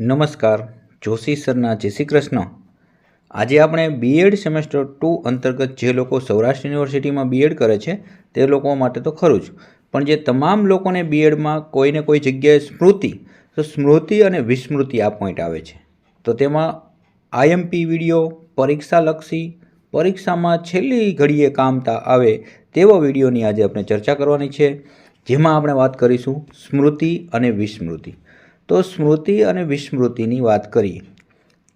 નમસ્કાર, જોશી સરના જય શ્રી કૃષ્ણ. આજે આપણે બીએડ સેમેસ્ટર ટુ અંતર્ગત જે લોકો સૌરાષ્ટ્ર યુનિવર્સિટીમાં બીએડ કરે છે, તે લોકો માટે તો ખરું જ. પણ જે તમામ લોકોને બીએડમાં કોઈને કોઈ જગ્યાએ સ્મૃતિ, તો સ્મૃતિ અને વિસ્મૃતિ આ પોઈન્ટ આવે છે. તો તેમાં આઈએમપી વીડિયો પરીક્ષાલક્ષી, પરીક્ષામાં છેલ્લી ઘડીએ કામતા આવે તેવા વિડીયોની આજે આપણે ચર્ચા કરવાની છે. જેમાં આપણે વાત કરીશું સ્મૃતિ અને વિસ્મૃતિ. તો સ્મૃતિ અને વિસ્મૃતિની વાત કરીએ.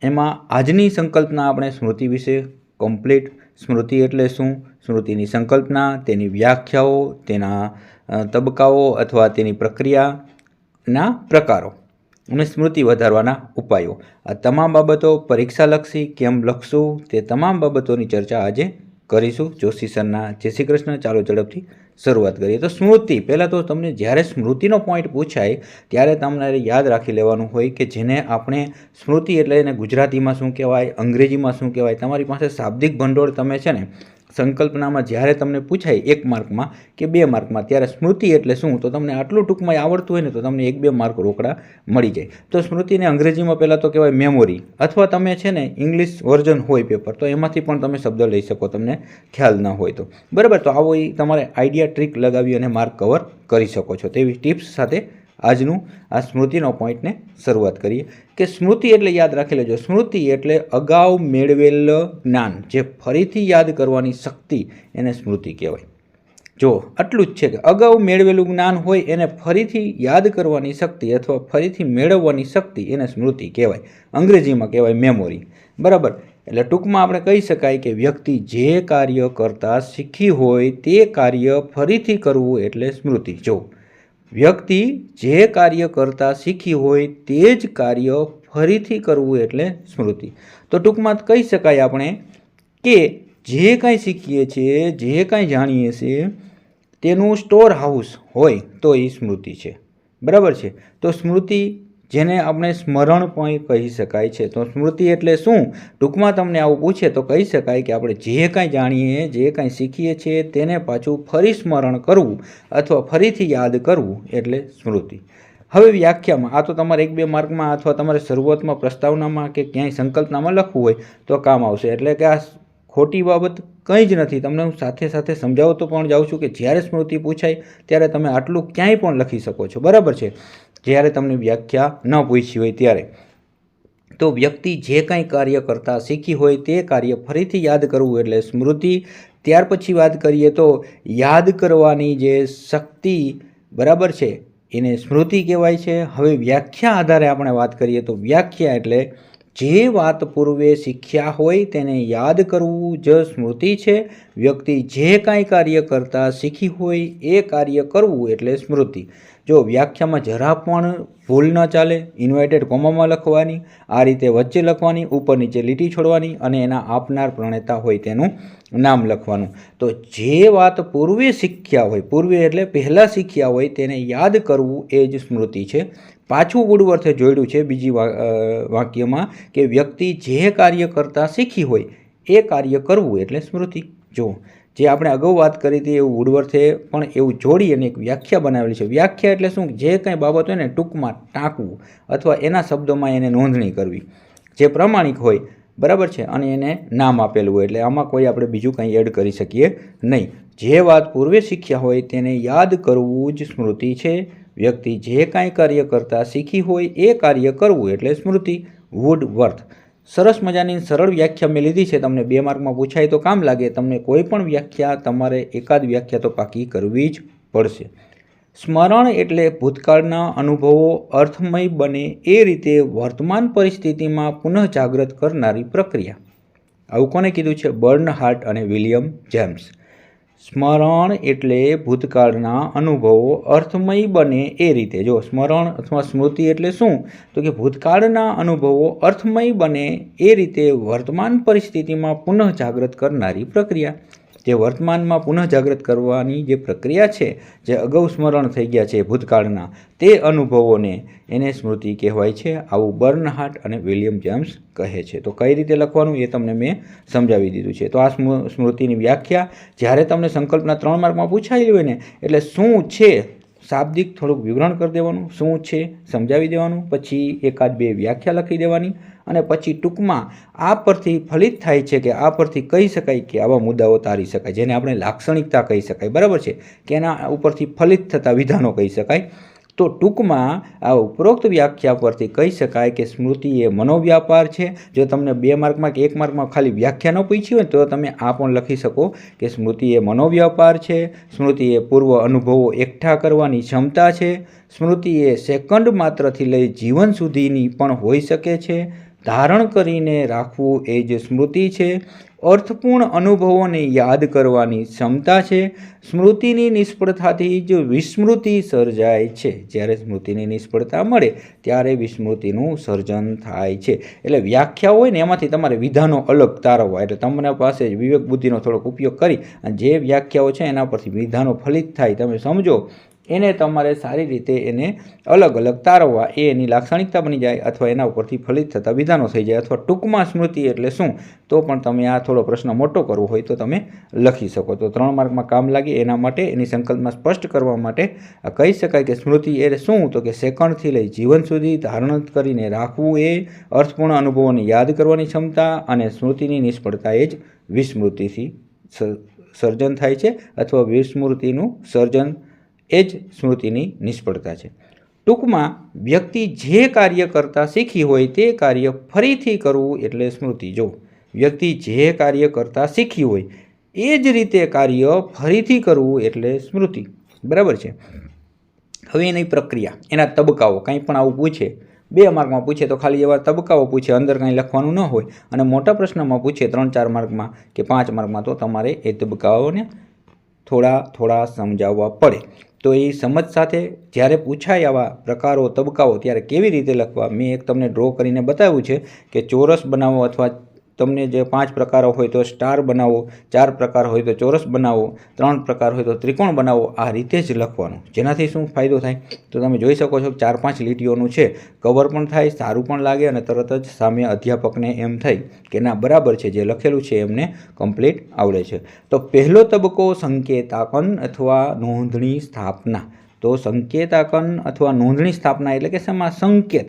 એમાં આજની સંકલ્પના આપણે સ્મૃતિ વિશે કમ્પ્લીટ સ્મૃતિ એટલે શું? સ્મૃતિની સંકલ્પના, તેની વ્યાખ્યાઓ, તેના તબક્કાઓ અથવા તેની પ્રક્રિયાના પ્રકારો અને સ્મૃતિ વધારવાના ઉપાયો. આ તમામ બાબતો પરીક્ષાલક્ષી કેમ લખશું તે તમામ બાબતોની ચર્ચા આજે કરીશું. જોશી સરના. જય શ્રી કૃષ્ણ. ચાલો ઝડપથી શરૂઆત કરીએ. તો સ્મૃતિ, પહેલાં તો તમને જ્યારે સ્મૃતિનો પોઈન્ટ પૂછાય, ત્યારે તમારે યાદ રાખી લેવાનું હોય કે જેને આપણે સ્મૃતિ એટલે એને ગુજરાતીમાં શું કહેવાય, અંગ્રેજીમાં શું કહેવાય, તમારી પાસે શાબ્દિક ભંડોળ તમે છે ને સંકલ્પનામાં જ્યારે તમને પૂછાય એક માર્કમાં કે બે માર્કમાં, ત્યારે સ્મૃતિ એટલે શું? તો તમને આટલું ટૂંકમાં આવડતું હોય ને, તો તમને એક બે માર્ક રોકડા મળી જાય. તો સ્મૃતિને અંગ્રેજીમાં પહેલાં તો કહેવાય મેમોરી અથવા તમે છે ને ઇંગ્લિશ વર્ઝન હોય પેપર તો એમાંથી પણ તમે શબ્દ લઈ શકો, તમને ખ્યાલ ન હોય તો. બરાબર? તો આવો એ તમારે આઈડિયા ટ્રીક લગાવી અને માર્ક કવર કરી શકો છો. તેવી ટિપ્સ સાથે આજનું આ સ્મૃતિનો પોઈન્ટને શરૂઆત કરીએ. કે સ્મૃતિ એટલે યાદ રાખી લેજો સ્મૃતિ એટલે અગાઉ મેળવેલ જ્ઞાન જે ફરીથી યાદ કરવાની શક્તિ એને સ્મૃતિ કહેવાય. જો, આટલું જ છે કે અગાઉ મેળવેલું જ્ઞાન હોય એને ફરીથી યાદ કરવાની શક્તિ અથવા ફરીથી મેળવવાની શક્તિ એને સ્મૃતિ કહેવાય. અંગ્રેજીમાં કહેવાય મેમોરી બરાબર? એટલે ટૂંકમાં આપણે કહી શકાય કે વ્યક્તિ જે કાર્ય કરતાં શીખી હોય તે કાર્ય ફરીથી કરવું એટલે સ્મૃતિ. જો વ્યક્તિ જે કાર્ય કરતાં શીખી હોય તે જ કાર્ય ફરીથી કરવું એટલે સ્મૃતિ. તો ટૂંકમાં કહી શકાય આપણે કે જે કાંઈ શીખીએ છીએ, જે કાંઈ જાણીએ છીએ, તેનું સ્ટોર હાઉસ હોય તો એ સ્મૃતિ છે. બરાબર છે? તો સ્મૃતિ જેને આપણે સ્મરણ પણ કહી શકાય છે. તો સ્મૃતિ એટલે શું? ટૂંકમાં તમને આવું પૂછે તો કહી શકાય કે આપણે જે કાંઈ જાણીએ, જે કાંઈ શીખીએ છીએ તેને પાછું ફરી સ્મરણ કરવું અથવા ફરીથી યાદ કરવું એટલે સ્મૃતિ. હવે વ્યાખ્યામાં, આ તો તમારે એક બે માર્કમાં અથવા તમારે શરૂઆતમાં પ્રસ્તાવનામાં કે ક્યાંય સંકલ્પનામાં લખવું હોય તો કામ આવશે. એટલે કે આ ખોટી બાબત કંઈ જ નથી. તમને હું સાથે સાથે સમજાવતો પણ જાઉં છું કે જ્યારે સ્મૃતિ પૂછાય ત્યારે તમે આટલું ક્યાંય પણ લખી શકો છો. બરાબર છે? જ્યારે તમને વ્યાખ્યા ન પૂછી હોય ત્યારે. તો વ્યક્તિ જે કાંઈ કાર્ય કરતાં શીખી હોય તે કાર્ય ફરીથી યાદ કરવું એટલે સ્મૃતિ. ત્યાર પછી વાત કરીએ તો યાદ કરવાની જે શક્તિ, બરાબર છે? એને સ્મૃતિ કહેવાય છે. હવે વ્યાખ્યા આધારે આપણે વાત કરીએ તો વ્યાખ્યા એટલે જે વાત પૂર્વે શીખ્યા હોય તેને યાદ કરવું જ સ્મૃતિ છે. વ્યક્તિ જે કાંઈ કાર્ય કરતાં શીખી હોય એ કાર્ય કરવું એટલે સ્મૃતિ. જો વ્યાખ્યામાં જરા પણ ભૂલ ન ચાલે ઇન્વાઇટેડ કોમામાં લખવાની, આ રીતે વચ્ચે લખવાની, ઉપર નીચે લીટી છોડવાની અને એના આપનાર પ્રણેતા હોય તેનું નામ લખવાનું. તો જે વાત પૂર્વે શીખ્યા હોય, પૂર્વે એટલે પહેલાં શીખ્યા હોય તેને યાદ કરવું એ જ સ્મૃતિ છે. પાછું વુડવર્થે જોડ્યું છે બીજી વાક્યમાં કે વ્યક્તિ જે કાર્ય કરતાં શીખી હોય, એ કાર્ય કરવું એટલે સ્મૃતિ. જો જે આપણે અગાઉ વાત કરી હતી એવું વુડવર્થે પણ એવું જોડી અને એક વ્યાખ્યા બનાવેલી છે. વ્યાખ્યા એટલે શું? જે કંઈ બાબત હોય ને ટૂંકમાં ટાંકવું અથવા એના શબ્દોમાં એને નોંધણી કરવી. જે પ્રમાણિક હોય, બરાબર છે? અને એને નામ આપેલું હોય. એટલે આમાં કોઈ આપણે બીજું કંઈ એડ કરી શકીએ નહીં. જે વાત પૂર્વે શીખ્યા હોય તેને યાદ કરવું જ સ્મૃતિ છે. વ્યક્તિ જે કાંઈ કાર્ય કરતાં શીખી હોય એ કાર્ય કરવું એટલે સ્મૃતિ વુડ વર્થ સરસ મજાની સરળ વ્યાખ્યા મેં લીધી છે તમને બે માર્કમાં પૂછાય તો કામ લાગે, તમને કોઈ પણ વ્યાખ્યા તમારે એકાદ વ્યાખ્યા તો પાકી કરવી જ પડશે. સ્મરણ એટલે ભૂતકાળના અનુભવો અર્થમય બને એ રીતે વર્તમાન પરિસ્થિતિમાં પુનઃ જાગૃત કરનારી પ્રક્રિયા. આવું કોને કીધું છે? બર્ન હાર્ટ અને વિલિયમ જેમ્સ. સ્મરણ એટલે ભૂતકાળના અનુભવો અર્થમય બને એ રીતે. જો સ્મરણ અથવા સ્મૃતિ એટલે શું? તો કે ભૂતકાળના અનુભવો અર્થમય બને એ રીતે વર્તમાન પરિસ્થિતિમાં પુનઃ જાગૃત કરનારી પ્રક્રિયા. જે વર્તમાનમાં પુનઃ જાગૃત કરવાની જે પ્રક્રિયા છે, જે અગાઉ સ્મરણ થઈ ગયા છે ભૂતકાળના, તે અનુભવોને એને સ્મૃતિ કહેવાય છે, આવું બર્નહાર્ટ અને વિલિયમ જેમ્સ કહે છે. તો કઈ રીતે લખવાનું એ તમને મેં સમજાવી દીધું છે. તો આ સ્મૃ- સ્મૃતિની વ્યાખ્યા, જ્યારે તમને સંકલ્પના ત્રણ માર્કમાં પૂછાયેલી હોય ને, એટલે શું છે શાબ્દિક થોડુંક વિવરણ કરી દેવાનું, શું છે સમજાવી દેવાનું, પછી એકાદ બે વ્યાખ્યા લખી દેવાની અને પછી ટૂંકમાં આ પરથી ફલિત થાય છે કે આ પરથી કહી શકાય કે આવા મુદ્દાઓ તારી શકાય, જેને આપણે લાક્ષણિકતા કહી શકાય. બરાબર છે? કે એના ઉપરથી ફલિત થતા વિધાનો કહી શકાય. તો ટૂંકમાં આ ઉપરોક્ત વ્યાખ્યા પરથી કહી શકાય કે સ્મૃતિ એ મનોવ્યાપાર છે. જો તમને બે માર્કમાં કે એક માર્કમાં ખાલી વ્યાખ્યા ન પૂછી હોય તો તમે આ પણ લખી શકો કે સ્મૃતિ એ મનોવ્યાપાર છે, સ્મૃતિ એ પૂર્વ અનુભવો એકઠા કરવાની ક્ષમતા છે, સ્મૃતિ એ સેકન્ડ માત્રથી લઈ જીવન સુધીની પણ હોઈ શકે છે ધારણ કરીને રાખવું એ જ સ્મૃતિ છે. અર્થપૂર્ણ અનુભવોને યાદ કરવાની ક્ષમતા છે. સ્મૃતિની નિષ્ફળતાથી જ વિસ્મૃતિ સર્જાય છે. જ્યારે સ્મૃતિની નિષ્ફળતા મળે, ત્યારે વિસ્મૃતિનું સર્જન થાય છે. એટલે વ્યાખ્યા હોય ને, એમાંથી તમારે વિધાનો અલગ તારવવા. એટલે તમારા પાસે જ વિવેક બુદ્ધિનો થોડોક ઉપયોગ કરી, અને જે વ્યાખ્યાઓ છે એના પરથી વિધાનો ફલિત થાય. તમે સમજો એને તમારે સારી રીતે એને અલગ અલગ તારવવા, એ એની લાક્ષણિકતા બની જાય અથવા એના ઉપરથી ફલિત થતા વિધાનો થઈ જાય અથવા ટૂંકમાં સ્મૃતિ એટલે શું? તો પણ તમે આ થોડો પ્રશ્ન મોટો કરવો હોય તો તમે લખી શકો. તો ત્રણ માર્કમાં કામ લાગે એના માટે એની સંકલ્પમાં સ્પષ્ટ કરવા માટે કહી શકાય કે સ્મૃતિ એ શું? તો કે સેકન્ડથી લઈ જીવન સુધી ધારણ કરીને રાખવું એ અર્થપૂર્ણ અનુભવોને યાદ કરવાની ક્ષમતા અને સ્મૃતિની નિષ્ફળતા એ જ વિસ્મૃતિથી સર્જન થાય છે અથવા વિસ્મૃતિનું સર્જન એ જ સ્મૃતિની નિષ્ફળતા છે. ટૂંકમાં, વ્યક્તિ જે કાર્ય કરતાં શીખી હોય તે કાર્ય ફરીથી કરવું એટલે સ્મૃતિ. જો વ્યક્તિ જે કાર્ય કરતાં શીખી હોય, એ જ રીતે કાર્ય ફરીથી કરવું એટલે સ્મૃતિ. બરાબર છે? હવે એની પ્રક્રિયા, એના તબક્કાઓ. કંઈ પણ આવું પૂછે, બે માર્કમાં પૂછે તો ખાલી એવા તબક્કાઓ પૂછે, અંદર કંઈ લખવાનું ન હોય. અને મોટા પ્રશ્નમાં પૂછે ત્રણ ચાર માર્કમાં કે પાંચ માર્કમાં તો તમારે એ તબક્કાઓને થોડા થોડા સમજાવવા પડે. તો એ સમજ સાથે જ્યારે પૂછાય આવા પ્રકારો, તબક્કાઓ, ત્યારે કેવી રીતે લખવા? મેં એક તમને ડ્રો કરીને બતાવ્યું છે કે ચોરસ બનાવો અથવા તમને જે પાંચ પ્રકારો હોય તો સ્ટાર બનાવો, ચાર પ્રકાર હોય તો ચોરસ બનાવો, ત્રણ પ્રકાર હોય તો ત્રિકોણ બનાવો, આ રીતે જ લખવાનું. જેનાથી શું ફાયદો થાય? તો તમે જોઈ શકો છો ચાર પાંચ લીટીઓનું છે. કવર પણ થાય, સારું પણ લાગે અને તરત જ સામે અધ્યાપકને એમ થાય કે ના, બરાબર છે, જે લખેલું છે એમને કમ્પ્લીટ આવડે છે. તો પહેલો તબક્કો સંકેતાકન અથવા નોંધણી સ્થાપના. તો સંકેતાકન અથવા નોંધણી સ્થાપના એટલે કે શેમાં સંકેત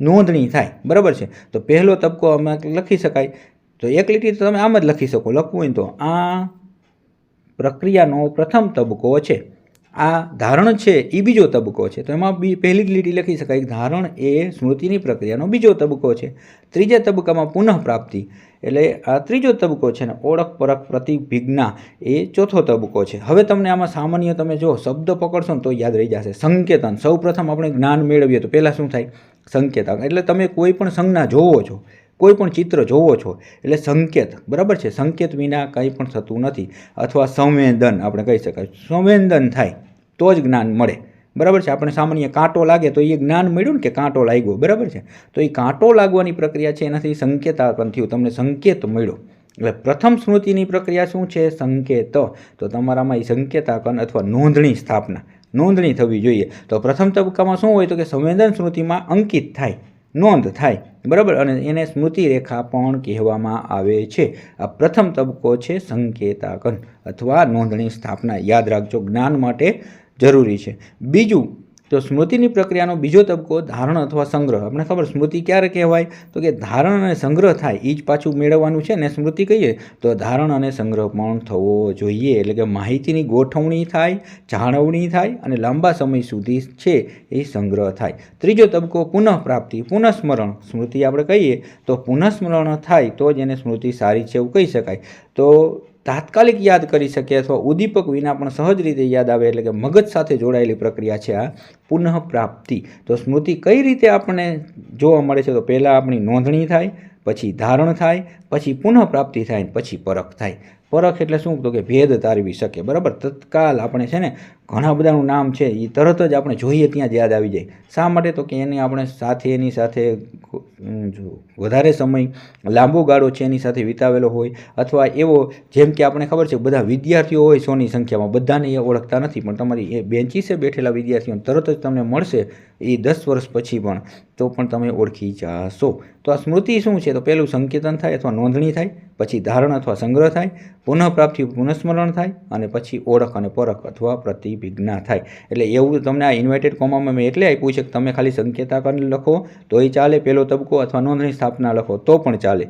નોંધણી થાય. બરાબર છે? તો પહેલો તબક્કો અમે લખી શકાય. તો એક લીટી તો તમે આમ જ લખી શકો. લખવું હોય તો આ પ્રક્રિયાનો પ્રથમ તબક્કો છે. આ ધારણ છે એ બીજો તબક્કો છે. તો એમાં બી પહેલી જ લીટી લખી શકાય. ધારણ એ સ્મૃતિની પ્રક્રિયાનો બીજો તબક્કો છે. ત્રીજા તબક્કામાં પુનઃપ્રાપ્તિ. એટલે આ ત્રીજો તબક્કો છે ને, ઓળખ, પરખ પ્રતિભિજ્ઞા એ ચોથો તબક્કો છે. હવે તમને આમાં સામાન્ય તમે જો શબ્દ પકડશો ને તો યાદ રહી જશે. સંકેતન. સૌ પ્રથમ આપણે જ્ઞાન મેળવીએ તો પહેલાં શું થાય? સંકેતન એટલે તમે કોઈ પણ સંજ્ઞા જોવો છો, કોઈ પણ ચિત્ર જોવો છો, એટલે સંકેત બરાબર છે? સંકેત વિના કંઈ પણ થતું નથી. અથવા સંવેદન આપણે કહી શકાય. સંવેદન થાય, તો જ જ્ઞાન મળે. બરાબર છે? આપણે સામાન્ય કાંટો લાગે તો એ જ્ઞાન મળ્યું ને કે કાંટો લાગ્યો? બરાબર છે? તો એ કાંટો લાગવાની પ્રક્રિયા છે એનાથી સંકેતાપન થયું. તમને સંકેત મળ્યો. એટલે પ્રથમ સ્મૃતિની પ્રક્રિયા શું છે? સંકેત. તો તમારામાં એ સંકેતાકન અથવા નોંધણી સ્થાપના. નોંધણી થવી જોઈએ. તો પ્રથમ તબક્કામાં શું હોય તો કે સંવેદન સ્મૃતિમાં અંકિત થાય, નોંધ થાય, બરાબર? અને એને સ્મૃતિ રેખા પણ કહેવામાં આવે છે. આ પ્રથમ તબક્કો છે સંકેતાકન અથવા નોંધણી સ્થાપના. યાદ રાખજો, જ્ઞાન માટે જરૂરી છે. બીજું તો સ્મૃતિની પ્રક્રિયાનો બીજો તબક્કો ધારણ અથવા સંગ્રહ. આપણે ખબર, સ્મૃતિ ક્યારે કહેવાય? તો કે ધારણ અને સંગ્રહ થાય એ જ પાછું મેળવવાનું છે ને સ્મૃતિ કહીએ, તો ધારણ અને સંગ્રહ પણ થવો જોઈએ. એટલે કે માહિતીની ગોઠવણી થાય, જાળવણી થાય અને લાંબા સમય સુધી છે એ સંગ્રહ થાય. ત્રીજો તબક્કો પુનઃપ્રાપ્તિ, પુનઃસ્મરણ. સ્મૃતિ આપણે કહીએ, તો પુનઃસ્મરણ થાય તો જ એને સ્મૃતિ સારી છે એવું કહી શકાય. તો તાત્કાલિક યાદ કરી શકીએ અથવા ઉદ્દીપક વિના પણ સહજ રીતે યાદ આવે એટલે કે મગજ સાથે જોડાયેલી પ્રક્રિયા છે આ પુનઃપ્રાપ્તિ. તો સ્મૃતિ કઈ રીતે આપણને જોવા મળે છે? તો પહેલાં આપણી નોંધણી થાય, પછી ધારણ થાય, પછી પુનઃપ્રાપ્તિ થાય, પછી પરખ થાય. પરખ એટલે શું? તો કે ભેદ તારવી શકે. બરાબર? તત્કાલ આપણે છે ને ઘણા બધાનું નામ છે એ તરત જ આપણે જોઈએ ત્યાં જ યાદ આવી જાય. શા માટે? તો કે એને આપણે સાથે, એની સાથે વધારે સમય લાંબો ગાળો છે, એની સાથે વિતાવેલો હોય અથવા એવો, જેમ કે આપણે ખબર છે, બધા વિદ્યાર્થીઓ હોય સોની સંખ્યામાં, બધાને એ ઓળખતા નથી, પણ તમારી એ બેન્ચીસે બેઠેલા વિદ્યાર્થીઓને તરત જ તમને મળશે એ દસ વર્ષ પછી પણ, તો પણ તમે ઓળખી જશો. તો આ સ્મૃતિ શું છે? તો પહેલું સંકેતન થાય અથવા નોંધણી થાય? પછી ધારણ અથવા સંગ્રહ થાય, પુનઃપ્રાપ્તિ, પુનઃસ્મરણ થાય અને પછી ઓળખ અને પરખ અથવા પ્રતિભિજ્ઞા થાય. એટલે એવું તમને આ ઇન્વાઇટેડ કોમામાં મેં એટલે આપ્યું છે કે તમે ખાલી સંકેતાકરણ લખો, તોય ચાલે પહેલો તબક્કો અથવા નોંધણી સ્થાપના લખો, તો પણ ચાલે.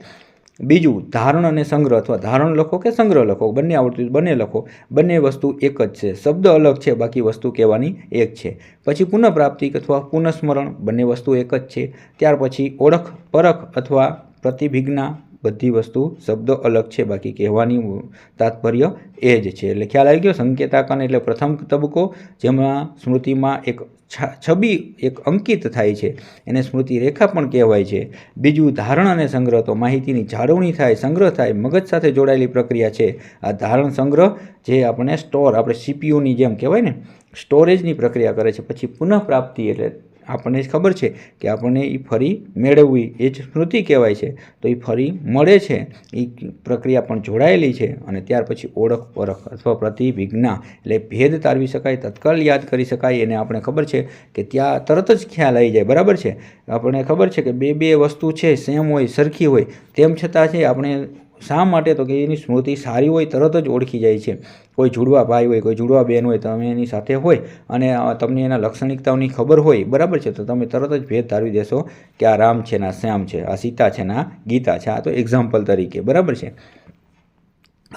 બીજું, ધારણ અને સંગ્રહ અથવા ધારણ લખો કે સંગ્રહ લખો, બંને આવડતું બંને લખો. બંને વસ્તુ એક જ છે. શબ્દ અલગ છે, બાકી વસ્તુ કહેવાની એક છે. પછી પુનઃપ્રાપ્તિ અથવા પુનઃસ્મરણ, બંને વસ્તુ એક જ છે. ત્યાર પછી ઓળખ, પરખ અથવા પ્રતિભિજ્ઞા બધી વસ્તુ શબ્દો અલગ છે, બાકી કહેવાની તાત્પર્ય એ જ છે. એટલે ખ્યાલ આવી ગયો? સંકેતાકન એટલે પ્રથમ તબક્કો જેમાં સ્મૃતિમાં એક છબી એક અંકિત થાય છે. એને સ્મૃતિ રેખા પણ કહેવાય છે. બીજું ધારણ અને સંગ્રહ, તો માહિતીની જાળવણી થાય, સંગ્રહ થાય, મગજ સાથે જોડાયેલી પ્રક્રિયા છે. આ ધારણ સંગ્રહ જે આપણે સ્ટોર, આપણે સીપીયુની જેમ કહેવાય ને, સ્ટોરેજની પ્રક્રિયા કરે છે. પછી પુનઃપ્રાપ્તિ એટલે આપણને ખબર છે કે આપણને એ ફરી મેળવવી એ જ સ્મૃતિ કહેવાય છે. તો એ ફરી મળે છે એ પ્રક્રિયા પણ જોડાયેલી છે અને ત્યાર પછી ઓળખ, પરખ અથવા પ્રતિવિજ્ઞા એટલે ભેદ તારવી શકાય, તત્કાલ યાદ કરી શકાય એને આપણે ખબર છે કે ત્યાં તરત જ ખ્યાલ આવી જાય. બરાબર છે? આપણને ખબર છે કે બે બે વસ્તુ છે, સેમ હોય, સરખી હોય. તેમ છતાં છે આપણે શા માટે? તો કે એની સ્મૃતિ સારી હોય, તરત જ ઓળખી જાય છે. કોઈ જુડવા ભાઈ હોય, કોઈ જુડવા બેન હોય, તમે એની સાથે હોય અને તમને એના લાક્ષણિકતાઓની ખબર હોય, બરાબર છે? તો તમે તરત જ ભેદ તારવી દેશો કે આ રામ છે, ને શ્યામ છે, આ સીતા છે, ને આ ગીતા છે, આ તો એક્ઝામ્પલ તરીકે, બરાબર છે?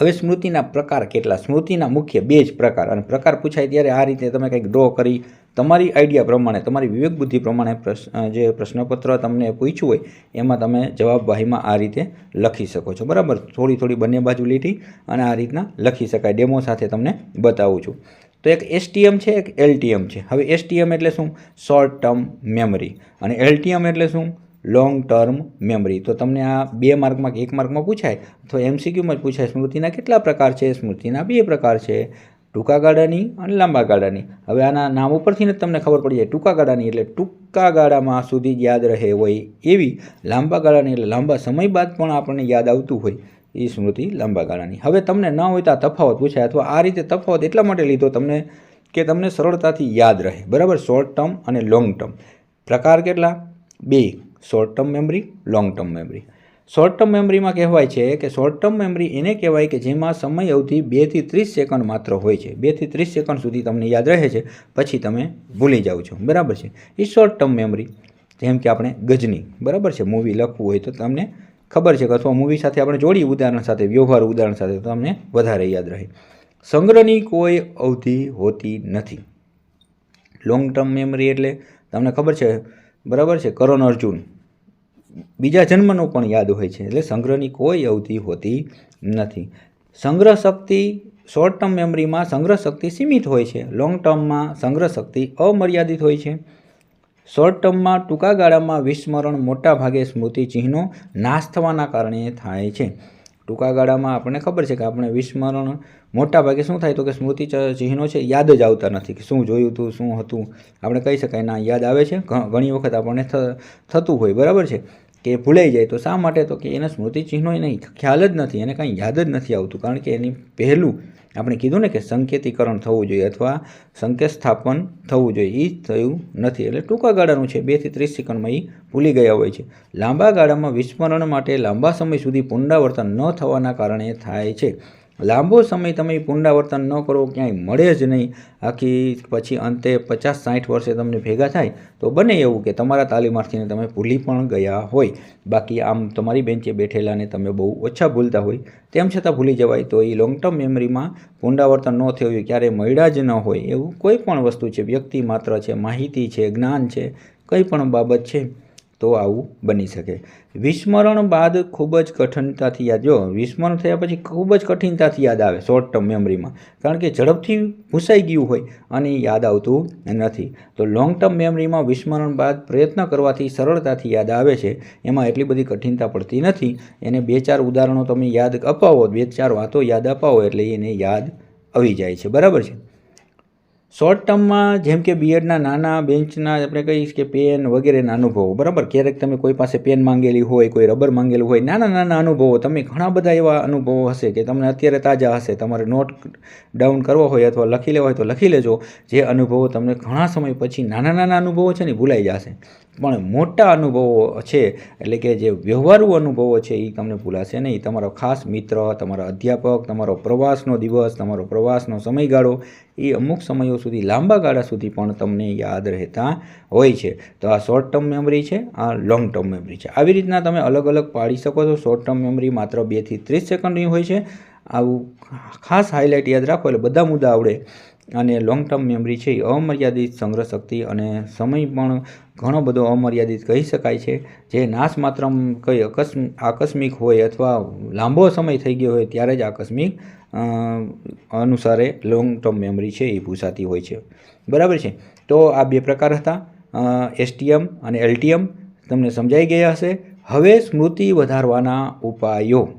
હવે સ્મૃતિના પ્રકાર કેટલા? સ્મૃતિના મુખ્ય બે જ પ્રકાર અને પ્રકાર પૂછાય ત્યારે આ રીતે તમે કંઈક ડ્રો કરી તમારી આઈડિયા પ્રમાણે, તમારી વિવેક બુદ્ધિ પ્રમાણે જે પ્રશ્નપત્ર તમને પૂછ્યું હોય, એમાં તમે જવાબવાહીમાં આ રીતે લખી શકો છો. બરાબર? થોડી થોડી બંને બાજુ લીટી અને આ રીતના લખી શકાય. ડેમો સાથે તમને બતાવું છું. તો એક એસટીએમ છે, એક એલટીએમ છે. હવે એસટીએમ એટલે શું? Short term memory. અને એલટીએમ એટલે શું? Long term memory. તો તમને આ બે માર્કમાં કે એક માર્કમાં પૂછાય, અથવા એમસીક્યુમાં જ પૂછાય, સ્મૃતિના કેટલા પ્રકાર છે? સ્મૃતિના બે પ્રકાર છે. ટૂંકા ગાળાની અને લાંબા ગાળાની. હવે આના નામ ઉપરથી જ તમને ખબર પડી જાય, ટૂંકા ગાળાની એટલે ટૂંકા ગાળામાં સુધી યાદ રહે હોય એવી લાંબા ગાળાની એટલે લાંબા સમય બાદ પણ આપણને યાદ આવતું હોય એ સ્મૃતિ લાંબા ગાળાની. હવે તમને ન હોય તો આ તફાવત પૂછાય અથવા આ રીતે તફાવત એટલા માટે લીધો તમને કે તમને સરળતાથી યાદ રહે. બરાબર? શોર્ટ ટર્મ અને લોંગ ટર્મ. પ્રકાર કેટલા? બે, short term memory, long term memory. Short term મેમરીમાં કહેવાય છે કે શોર્ટ ટર્મ મેમરી એને કહેવાય કે જેમાં સમય અવધિ બેથી ત્રીસ સેકન્ડ માત્ર હોય છે. બેથી ત્રીસ સેકન્ડ સુધી તમને યાદ રહે છે, પછી તમે ભૂલી જાઓ છો. બરાબર છે? એ શોર્ટ ટર્મ મેમરી જેમ કે આપણે ગજની, બરાબર છે? મૂવી લખવું હોય તો તમને ખબર છે કે અથવા મૂવી સાથે આપણે જોડી, ઉદાહરણ સાથે, વ્યવહાર, ઉદાહરણ સાથે તમને વધારે યાદ રહે. સંગ્રહની કોઈ અવધિ હોતી નથી. લોંગ ટર્મ મેમરી એટલે તમને ખબર છે? બરાબર છે? કરણ અર્જુન બીજા જન્મનું પણ યાદ હોય છે. એટલે સંગ્રહની કોઈ અવધિ હોતી નથી. સંગ્રહ શક્તિ શોર્ટ ટર્મ મેમરીમાં સંગ્રહ શક્તિ સીમિત હોય છે. લોંગ ટર્મમાં સંગ્રહ શક્તિ અમર્યાદિત હોય છે. શોર્ટ ટર્મમાં ટૂંકા ગાળામાં વિસ્મરણ, મોટાભાગે સ્મૃતિ ચિહ્નો નાશ થવાના કારણે થાય છે. ટૂંકા ગાળામાં આપણને ખબર છે કે આપણે વિસ્મરણ, મોટાભાગે શું થાય તો કે સ્મૃતિ ચિહ્નો છે, યાદ જ આવતા નથી કે શું જોયું હતું શું હતું. આપણે કહી શકાય ના, યાદ આવે છે. ઘણી વખત આપણને થતું હોય. બરાબર છે? કે ભૂલાઈ જાય તો શા માટે? તો કે એના સ્મૃતિચિહ્નો નહીં, ખ્યાલ જ નથી, એને કાંઈ યાદ જ નથી આવતું. કારણ કે એની પહેલું આપણે કીધું ને કે સંકેતીકરણ થવું જોઈએ અથવા સંકેત સ્થાપન થવું જોઈએ. એ થયું નથી. એટલે ટૂંકા ગાળાનું છે. બેથી ત્રીસ સેકન્ડમાં એ ભૂલી ગયા હોય છે. લાંબા ગાળામાં વિસ્મરણ માટે લાંબા સમય સુધી પુનરાવર્તન ન થવાના કારણે થાય છે. લાંબો સમય તમે પુનરાવર્તન ન કરો, ક્યાંય મળે જ નહીં. આખી પછી અંતે પચાસ સાઠ વર્ષે તમને ભેગા થાય, તો બને એવું કે તમારા તાલીમાર્થીને તમે ભૂલી પણ ગયા હોય. બાકી આમ તમારી બેન્ચે બેઠેલાને તમે બહુ ઓછા ભૂલતા હોય. તેમ છતાં ભૂલી જવાય, તો એ લોંગ ટર્મ મેમરીમાં પુનરાવર્તન ન થયું હોય, ક્યારેય મળ્યા જ ન હોય. એવું કોઈ પણ વસ્તુ છે, વ્યક્તિ માત્ર છે, માહિતી છે, જ્ઞાન છે, કંઈ પણ બાબત છે. તો આવું બની શકે. વિસ્મરણ બાદ ખૂબ જ કઠિનતાથી યાદ જો, વિસ્મરણ થયા પછી ખૂબ જ કઠિનતાથી યાદ આવે શોર્ટ ટર્મ મેમરીમાં કારણ કે ઝડપથી ભૂસાઈ ગયું હોય અને યાદ આવતું નથી. તો લોંગ ટર્મ મેમરીમાં વિસ્મરણ બાદ પ્રયત્ન કરવાથી સરળતાથી યાદ આવે છે. એમાં એટલી બધી કઠિનતા પડતી નથી. એને બે ચાર ઉદાહરણો તમે યાદ અપાવો, બે ચાર વાતો યાદ અપાવો એટલે એને યાદ આવી જાય છે. બરાબર છે? શોર્ટ ટર્મમાં જેમ કે બીએડના નાના બેન્ચના આપણે કહીશ કે પેન વગેરેના અનુભવો, બરાબર? ક્યારેક તમે કોઈ પાસે પેન માંગેલી હોય, કોઈ રબર માંગેલું હોય, નાના નાના અનુભવો, તમે ઘણા બધા એવા અનુભવો હશે કે તમને અત્યારે તાજા હશે. તમારે નોટ ડાઉન કરવો હોય અથવા લખી લેવા હોય તો લખી લેજો. જે અનુભવો તમને ઘણા સમય પછી નાના નાના અનુભવો છે ને ભૂલાઈ જશે. પણ મોટા અનુભવો છે, એટલે કે જે વ્યવહારુ અનુભવો છે એ તમને ભૂલાશે નહીં. તમારો ખાસ મિત્ર, તમારા અધ્યાપક, તમારો પ્રવાસનો દિવસ, તમારો પ્રવાસનો સમયગાળો એ અમુક સમયો સુધી, લાંબા ગાળા સુધી પણ તમને યાદ રહેતા હોય છે. તો આ શોર્ટ ટર્મ મેમરી છે, આ લોંગ ટર્મ મેમરી છે. આવી રીતના તમે અલગ અલગ પાડી શકો છો. શોર્ટ ટર્મ મેમરી માત્ર બેથી ત્રીસ સેકન્ડની હોય છે. આવું ખાસ હાઇલાઇટ યાદ રાખો એટલે બધા મુદ્દા આવડે. અને લોંગ ટર્મ મેમરી છે એ અમર્યાદિત સંગ્રહ શક્તિ અને સમય પણ ઘણો બધો અમર્યાદિત કહી શકાય છે. જે નાશ માત્ર કંઈ આકસ્મિક હોય અથવા લાંબો સમય થઈ ગયો હોય ત્યારે જ આકસ્મિક અનુસારે લોંગ ટર્મ મેમરી છે એ ભૂસાતી હોય છે. બરાબર છે? તો આ બે પ્રકાર હતા. એસટીએમ અને એલટીએમ તમને સમજાઈ ગયા હશે. હવે સ્મૃતિ વધારવાના ઉપાયો.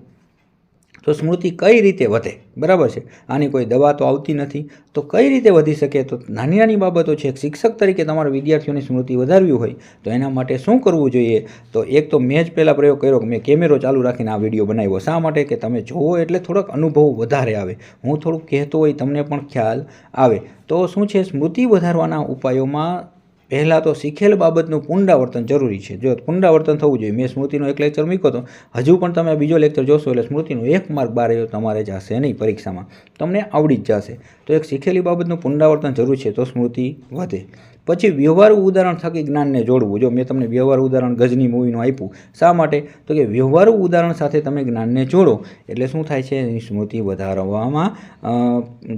તો સ્મૃતિ કઈ રીતે વધે? બરાબર છે? આની કોઈ દવા તો આવતી નથી. તો કઈ રીતે વધી શકે? તો નાની નાની બાબતો છે. શિક્ષક તરીકે તમારા વિદ્યાર્થીઓની સ્મૃતિ વધારવી હોય, તો એના માટે શું કરવું જોઈએ? તો એક તો મેં જ પહેલાં પ્રયોગ કર્યો કે મેં કેમેરો ચાલુ રાખીને આ વીડિયો બનાવ્યો. શા માટે? કે તમે જોવો એટલે થોડોક અનુભવ વધારે આવે. હું થોડુંક કહેતો હોય તમને પણ ખ્યાલ આવે. તો શું છે? સ્મૃતિ વધારવાના ઉપાયોમાં પહેલાં તો શીખેલ બાબતનું પુનરાવર્તન જરૂરી છે. જો પુનરાવર્તન થવું જોઈએ, મેં સ્મૃતિનો એક લેક્ચર મૂક્યો હતો. હજુ પણ તમે બીજો લેક્ચર જોશો એટલે સ્મૃતિનો એક માર્ક બાર તમારે જશે નહીં પરીક્ષામાં. તમને આવડી જ જશે. તો એક શીખેલી બાબતનું પુનરાવર્તન જરૂર છે તો સ્મૃતિ વધે. પછી વ્યવહારુ ઉદાહરણ થકી જ્ઞાનને જોડવું. જો મેં તમને વ્યવહારુ ઉદાહરણ ગજની મૂવીનું આપ્યું, શા માટે? તો કે વ્યવહારુ ઉદાહરણ સાથે તમે જ્ઞાનને જોડો, એટલે શું થાય છે? એની સ્મૃતિ વધારવામાં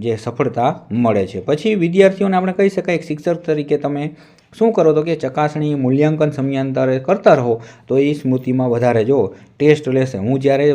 જે સફળતા મળે છે. પછી વિદ્યાર્થીઓને આપણે કહી શકાય એક શિક્ષક તરીકે તમે શું કરો તો કે ચકાસણી, મૂલ્યાંકન સમયાંતરે કરતા રહો, તો એ સ્મૃતિમાં વધારે જો ટેસ્ટ લેશે. હું જ્યારે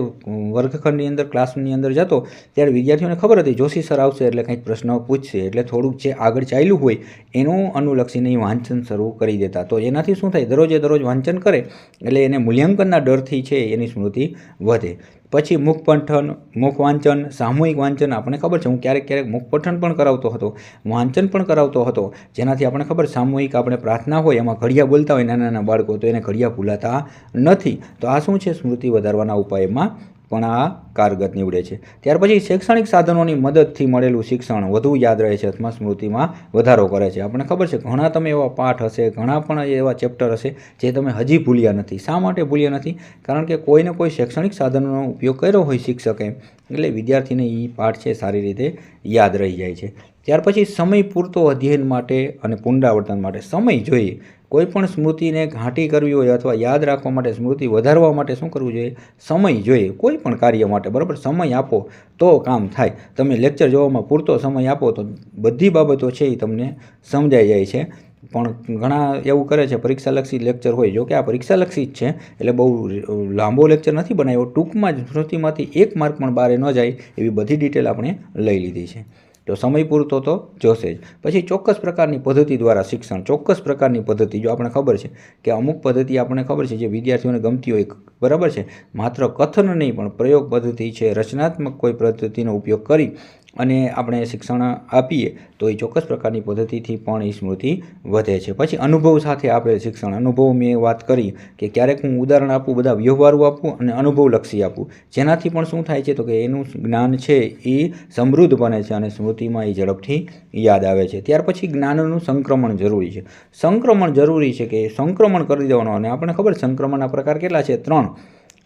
વર્ગખંડની અંદર ક્લાસની અંદર જતો, ત્યારે વિદ્યાર્થીઓને ખબર હતી, જોશી સર આવશે એટલે કંઈક પ્રશ્ન પૂછશે, એટલે થોડુંક જે આગળ ચાલ્યું હોય, એનું અનુલક્ષીને એ વાંચન શરૂ કરી દેતા. તો એનાથી શું થાય? દરરોજે દરરોજ વાંચન કરે, એટલે એને મૂલ્યાંકનના ડરથી છે, એની સ્મૃતિ વધે. પછી મુખ પઠન મુખ વાંચન, સામૂહિક વાંચન આપણને ખબર છે. હું ક્યારેક ક્યારેક મુખ પઠન પણ કરાવતો હતો, વાંચન પણ કરાવતો હતો. જેનાથી આપણને ખબર સામૂહિક આપણે પ્રાર્થના હોય, એમાં ઘડિયા બોલતા હોય નાના નાના બાળકો, તો એને ઘડિયા ભૂલાતા નથી. તો આ શું છે? સ્મૃતિ વધારવાના ઉપાયમાં પણ આ કારગત નીવડે છે. ત્યાર પછી શૈક્ષણિક સાધનોની મદદથી મળેલું શિક્ષણ વધુ યાદ રહે છે. અથવા સ્મૃતિમાં વધારો કરે છે. આપણને ખબર છે ઘણા તમે એવા પાઠ હશે, ઘણા પણ એવા ચેપ્ટર હશે જે તમે હજી ભૂલ્યા નથી. શા માટે ભૂલ્યા નથી? કારણ કે કોઈને કોઈ શૈક્ષણિક સાધનોનો ઉપયોગ કર્યો હોય શિક્ષકે, એટલે વિદ્યાર્થીને એ પાઠ છે સારી રીતે યાદ રહી જાય છે. ત્યાર પછી સમય પૂરતો અધ્યયન માટે અને પુનરાવર્તન માટે સમય જોઈએ. કોઈ પણ સ્મૃતિને ઘાંટી કરવી હોય અથવા યાદ રાખવા માટે સ્મૃતિ વધારવા માટે શું કરવું જોઈએ? સમય જોઈએ. કોઈ પણ કાર્ય માટે, બરાબર? સમય આપો તો કામ થાય. તમે લેક્ચર જોવામાં પૂરતો સમય આપો તો બધી બાબતો છે એ તમને સમજાઈ જાય છે. પણ ઘણા એવું કરે છે, પરીક્ષાલક્ષી લેક્ચર હોય. જો કે આ પરીક્ષાલક્ષી જ છે. એટલે બહુ લાંબો લેક્ચર નથી બનાવ્યો. ટૂંકમાં જ સ્મૃતિમાંથી એક માર્ક પણ બહાર ન જાય એવી બધી ડિટેલ આપણે લઈ લીધી છે. તો સમય પૂરતો તો જોશે જ. પછી ચોક્કસ પ્રકારની પદ્ધતિ દ્વારા શિક્ષણ, ચોક્કસ પ્રકારની પદ્ધતિ, જો આપણે ખબર છે કે અમુક પદ્ધતિ આપણને ખબર છે જે વિદ્યાર્થીઓને ગમતી હોય, બરાબર છે? માત્ર કથન નહીં પણ પ્રયોગ પદ્ધતિ છે, રચનાત્મક કોઈ પદ્ધતિનો ઉપયોગ કરી અને આપણે શિક્ષણ આપીએ, તો એ ચોક્કસ પ્રકારની પદ્ધતિથી પણ એ સ્મૃતિ વધે છે. પછી અનુભવ સાથે આપણે શિક્ષણ, અનુભવ મેં વાત કરી કે ક્યારેક હું ઉદાહરણ આપું, બધા વ્યવહારો આપું અને અનુભવલક્ષી આપું. જેનાથી પણ શું થાય છે તો કે એનું જ્ઞાન છે એ સમૃદ્ધ બને છે અને સ્મૃતિમાં એ ઝડપથી યાદ આવે છે. ત્યાર પછી જ્ઞાનનું સંક્રમણ જરૂરી છે. સંક્રમણ જરૂરી છે કે સંક્રમણ કરી દેવાનું. અને આપણને ખબર સંક્રમણના પ્રકાર કેટલા છે? ત્રણ.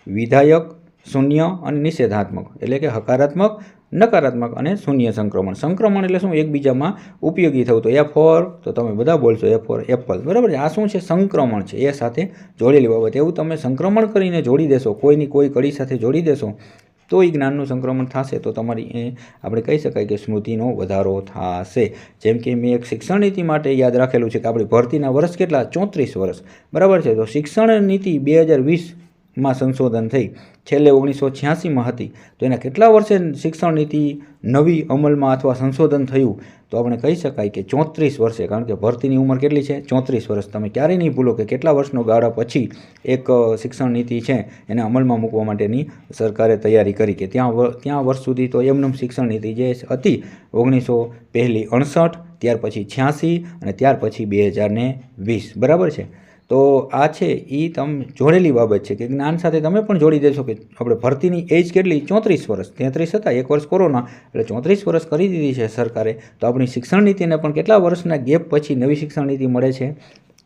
વિધાયક શૂન્ય અને નિષેધાત્મક, એટલે કે હકારાત્મક, નકારાત્મક અને શૂન્ય સંક્રમણ. સંક્રમણ એટલે શું? એકબીજામાં ઉપયોગી થવું. તો એફ ફોર તો તમે બધા બોલશો ફોર એપલ બરાબર? આ શું છે? સંક્રમણ છે. એ સાથે જોડેલી બાબત. એવું તમે સંક્રમણ કરીને જોડી દેશો, કોઈની કોઈ કડી સાથે જોડી દેશો તો એ જ્ઞાનનું સંક્રમણ થશે. તો તમારી એ આપણે કહી શકાય કે સ્મૃતિનો વધારો થશે. જેમ કે મેં એક શિક્ષણ નીતિ માટે યાદ રાખેલું છે કે આપણી ભરતીના વર્ષ કેટલા? ચોત્રીસ વર્ષ. બરાબર છે? તો શિક્ષણ નીતિ બે હજાર વીસમાં સંશોધન થઈ. છેલ્લે ઓગણીસો છ્યાસીમાં હતી. તો એના કેટલા વર્ષે શિક્ષણ નીતિ નવી અમલમાં અથવા સંશોધન થયું? તો આપણે કહી શકાય કે ચોત્રીસ વર્ષે, કારણ કે ભરતીની ઉંમર કેટલી છે? ચોત્રીસ વર્ષ. તમે ક્યારેય નહીં ભૂલો કે કેટલા વર્ષનો ગાળા પછી એક શિક્ષણ નીતિ છે એને અમલમાં મૂકવા માટેની સરકારે તૈયારી કરી કે ત્યાં ત્યાં વર્ષ સુધી તો એમનેમ શિક્ષણ નીતિ જે હતી ઓગણીસો પહેલી અડસઠ ત્યાર પછી છ્યાસી અને ત્યાર પછી બે હજાર વીસ. બરાબર છે? તો આ છે એ તમે જોડેલી બાબત છે કે જ્ઞાન સાથે તમે પણ જોડી દેશો કે આપણે ભરતીની એજ કેટલી? ચોત્રીસ વર્ષ. તેત્રીસ હતા, એક વર્ષ કોરોના. એટલે ચોત્રીસ વર્ષ કરી દીધી છે સરકારે. તો આપણી શિક્ષણ નીતિને પણ કેટલા વર્ષના ગેપ પછી નવી શિક્ષણ નીતિ મળે છે?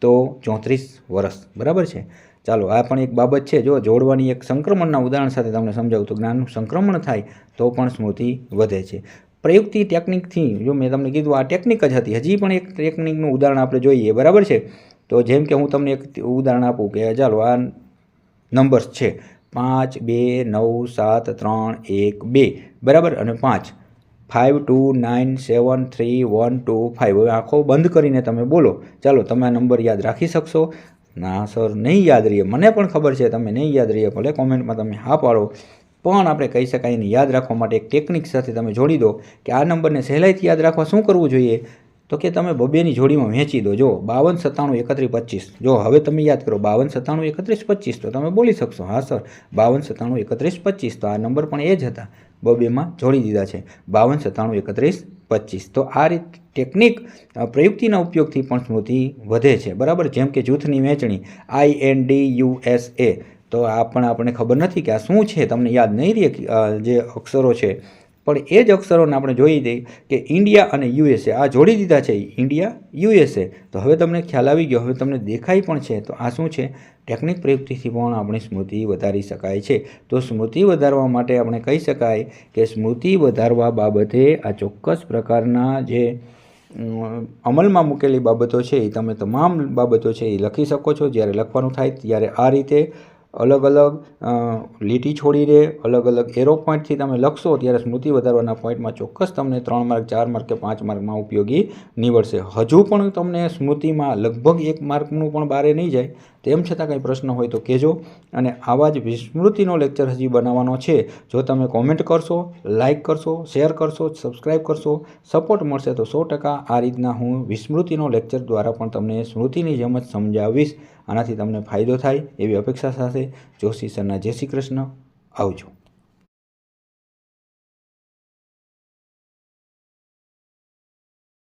તો ચોત્રીસ વર્ષ. બરાબર છે? ચાલો, આ પણ એક બાબત છે. જો જોડવાની એક સંક્રમણના ઉદાહરણ સાથે તમને સમજાવું તો જ્ઞાનનું સંક્રમણ થાય તો પણ સ્મૃતિ વધે છે. પ્રયુક્તિ ટેકનિકથી જો મેં તમને કીધું આ ટેકનિક જ હતી. હજી પણ એક ટેકનિકનું ઉદાહરણ આપણે જોઈએ. બરાબર છે? તો જેમ કે હું તમને એક ઉદાહરણ આપું કે ચાલો આ નંબર્સ છે. પાંચ, બે, નવ, સાત, ત્રણ, એક, બે. બરાબર? અને પાંચ. Five two nine seven, three, one, two five હવે આંખો બંધ કરીને તમે બોલો. ચાલો, તમે આ નંબર યાદ રાખી શકશો? ના, સર, નહીં યાદ રહીએ. મને પણ ખબર છે, તમે નહીં યાદ રહીએ. ભલે કોમેન્ટમાં તમે હા પાડો. પણ આપણે કહી શકાય એને યાદ રાખવા માટે એક ટેકનિક સાથે તમે જોડી દો કે આ નંબરને સહેલાઈથી યાદ રાખવા શું કરવું જોઈએ? તો કે તમે બબેની જોડીમાં વહેંચી દો. જો બાવન, સત્તાણું, એકત્રીસ, પચીસ. જો હવે તમે યાદ કરો, બાવન, સત્તાણું, એકત્રીસ, પચીસ, તો તમે બોલી શકશો. હા, સર. બાવન, સત્તાણું, એકત્રીસ, પચીસ. તો આ નંબર પણ એ જ હતા. બબેમાં જોડી દીધા છે. બાવન, સત્તાણું, એકત્રીસ, પચીસ. તો આ રીત ટેકનિક પ્રયુક્તિના ઉપયોગથી પણ સ્મૃતિ વધે છે. બરાબર? જેમ કે જૂથની વહેંચણી, I N D U S A. તો આ પણ આપણને ખબર નથી કે આ શું છે. તમને યાદ નહીં રહે જે અક્ષરો છે પણ એ જ અક્ષરોને આપણે જોઈ દઈએ કે ઇન્ડિયા અને યુએસએ, આ જોડી દીધા છે, ઇન્ડિયા, યુએસએ. તો હવે તમને ખ્યાલ આવી ગયો, હવે તમને દેખાય પણ છે, તો આ શું છે? ટેકનિક પ્રયુક્તિથી પણ આપણી સ્મૃતિ વધારી શકાય છે. તો સ્મૃતિ વધારવા માટે આપણે કહી શકાય કે સ્મૃતિ વધારવા બાબતે આ ચોક્કસ પ્રકારના જે અમલમાં મૂકેલી બાબતો છે, એ તમે તમામ બાબતો છે એ લખી શકો છો. જ્યારે લખવાનું થાય ત્યારે આ રીતે અલગ અલગ લીટી છોડી રહે અલગ અલગ એરો પોઈન્ટથી તમે લખશો ત્યારે સ્મૃતિ વધારવાના પોઈન્ટમાં ચોક્કસ તમને ત્રણ માર્ક, ચાર માર્ક કે પાંચ માર્કમાં ઉપયોગી નીવડશે. હજુ પણ તમને સ્મૃતિમાં લગભગ એક માર્કનું પણ બારે નહીં જાય. તેમ છતાં કંઈ પ્રશ્ન હોય તો કહેજો. અને આવા જ વિસ્મૃતિનો લેક્ચર હજી બનાવવાનો છે. જો તમે કોમેન્ટ કરશો લાઇક કરશો શેર કરશો સબસ્ક્રાઈબ કરશો સપોર્ટ મળશે તો સો ટકા આ રીતના હું વિસ્મૃતિનો લેક્ચર દ્વારા પણ તમને સ્મૃતિની જેમ જ સમજાવીશ. આનાથી તમને ફાયદો થાય એવી અપેક્ષા સાથે જોશી સરના જય શ્રી કૃષ્ણ આવજો.